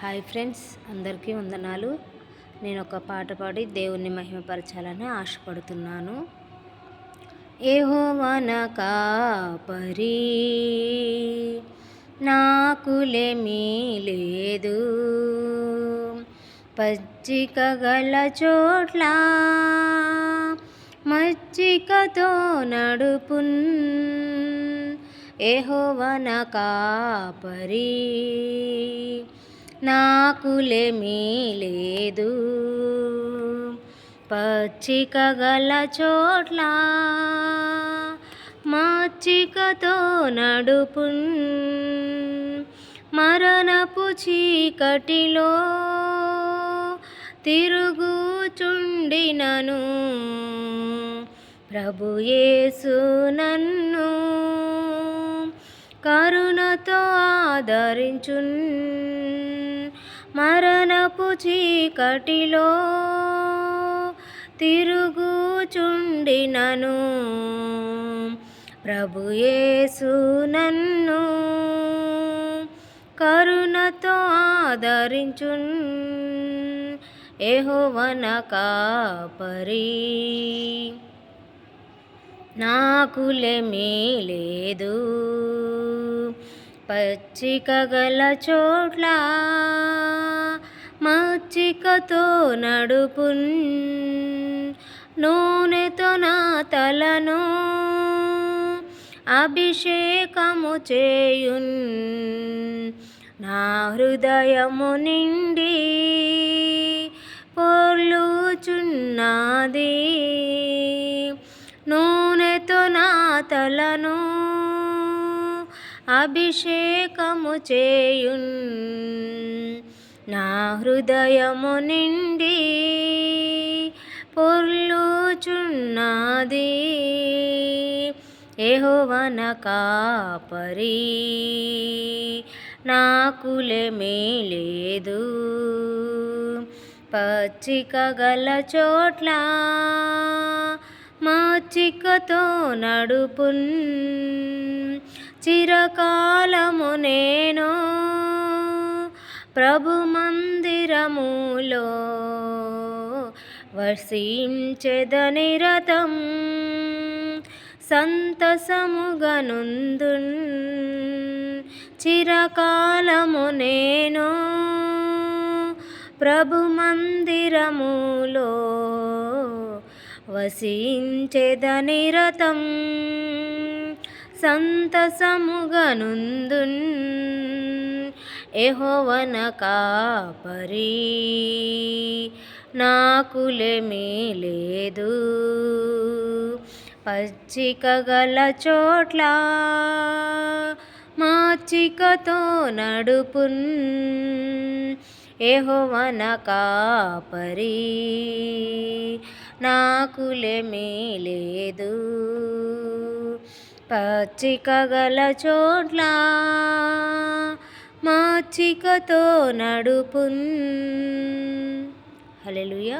Hi friends అందరికీ వందనాలు. నేను ఒక పాట పాడి దేవుణ్ణి మహిమపరచాలని ఆశపడుతున్నాను. ఏహోవన కాపరి నాకులేమీ లేదు పచ్చిక గల చోట్ల మచ్చికతో నడుపున్. ఏహోవన కాపరి నాకులేమీ లేదు. పచ్చిక గల చోట్ల మచ్చికతో నడుపు మరణపు చీకటిలో తిరుగుచుండినను. ప్రభుయేసు నన్ను కరుణతో ఆదరించున్ చీకటిలో తిరుగుచుండినను. ప్రభుయేసు నన్ను కరుణతో ఆదరించున్. ఏహోవన కాపరి. నాకులేమీ లేదు. పచ్చిక గల చోట్ల మచ్చికతో నడుపున్ నూనెతో నా తలను అభిషేకము చేయున్. నా హృదయము నిండి పొర్లుచున్నది. నూనెతో నా తలను అభిషేకము చేయున్. నా హృదయము నిండి పొర్లుచున్నది. ఏహోవన కాపరి నాకులేమీ లేదు పచ్చిక గల చోట్ల మచ్చికతో నడుపున్ చిరకాలము నేను ప్రభు మందిరములో వర్షించెదనిరతం సంతసముగనుందున్ చిరకాలము నేను ప్రభు మందిరములో వసించెదనిరతం సంతసముగనుందున్ ఎహోవన కాపరి. నాకులేమీ లేదు పచ్చిక గల చోట్ల మాచికతో నడుపున్ ఏహోవన కాపరి. నాకులేమీ లేదు పచ్చిక గల చోట్ల మాచికతో నడుపున్. హలెలుయా